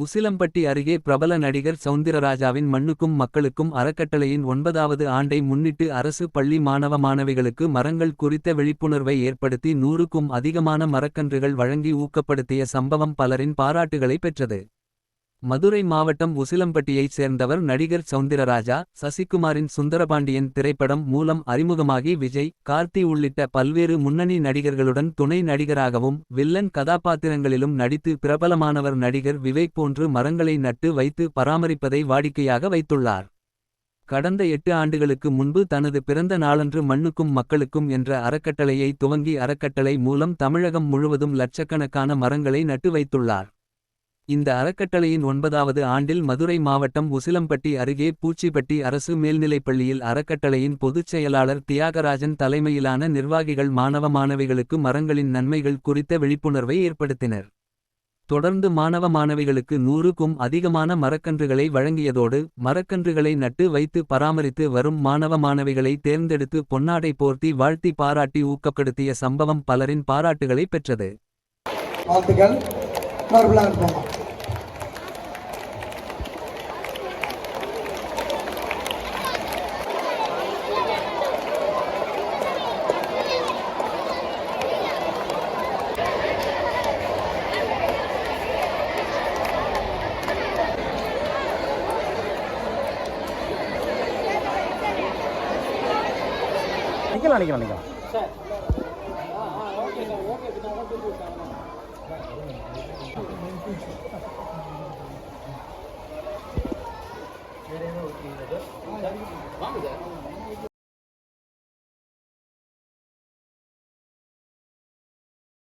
உசிலம்பட்டி அருகே பிரபல நடிகர் சவுந்தரராஜாவின் மண்ணுக்கும் மக்களுக்கும் அறக்கட்டளையின் ஒன்பதாவது ஆண்டை முன்னிட்டு அரசு பள்ளி மாணவ மாணவிகளுக்கு மரங்கள் குறித்த விழிப்புணர்வை ஏற்படுத்தி நூறுக்கும் அதிகமான மரக்கன்றுகள் வழங்கி ஊக்கப்படுத்திய சம்பவம் பலரின் பாராட்டுகளை பெற்றது. மதுரை மாவட்டம் உசிலம்பட்டியைச் சேர்ந்தவர் நடிகர் சவுந்தரராஜா சசிகுமாரின் சுந்தரபாண்டியன் திரைப்படம் மூலம் அறிமுகமாகி விஜய் கார்த்தி உள்ளிட்ட பல்வேறு முன்னணி நடிகர்களுடன் துணை நடிகராகவும் வில்லன் கதாபாத்திரங்களிலும் நடித்து பிரபலமானவர் நடிகர் விவேக் போன்று மரங்களை நட்டு வைத்து பராமரிப்பதை வாடிக்கையாக வைத்துள்ளார். கடந்த எட்டு ஆண்டுகளுக்கு முன்பு தனது பிறந்த நாளன்று மண்ணுக்கும் மக்களுக்கும் என்ற அறக்கட்டளையை துவங்கி அறக்கட்டளை மூலம் தமிழகம் முழுவதும் லட்சக்கணக்கான மரங்களை நட்டு வைத்துள்ளார். இந்த அறக்கட்டளையின் ஒன்பதாவது ஆண்டில் மதுரை மாவட்டம் உசிலம்பட்டி அருகே பூச்சிப்பட்டி அரசு மேல்நிலைப்பள்ளியில் அறக்கட்டளையின் பொதுச் செயலாளர் தியாகராஜன் தலைமையிலான நிர்வாகிகள் மாணவ மாணவிகளுக்கு மரங்களின் நன்மைகள் குறித்த விழிப்புணர்வை ஏற்படுத்தினர். தொடர்ந்து மாணவ மாணவிகளுக்கு நூறுக்கும் அதிகமான மரக்கன்றுகளை வழங்கியதோடு மரக்கன்றுகளை நட்டு வைத்து பராமரித்து வரும் மாணவ மாணவிகளை தேர்ந்தெடுத்து பொன்னாடை போர்த்தி வாழ்த்தி பாராட்டி ஊக்கப்படுத்திய சம்பவம் பலரின் பாராட்டுகளை பெற்றது. நிற்கலாம் நிற்கலாம் நிற்கலாம் போமா நிக்கலாம். ஓகே வாங்க சார்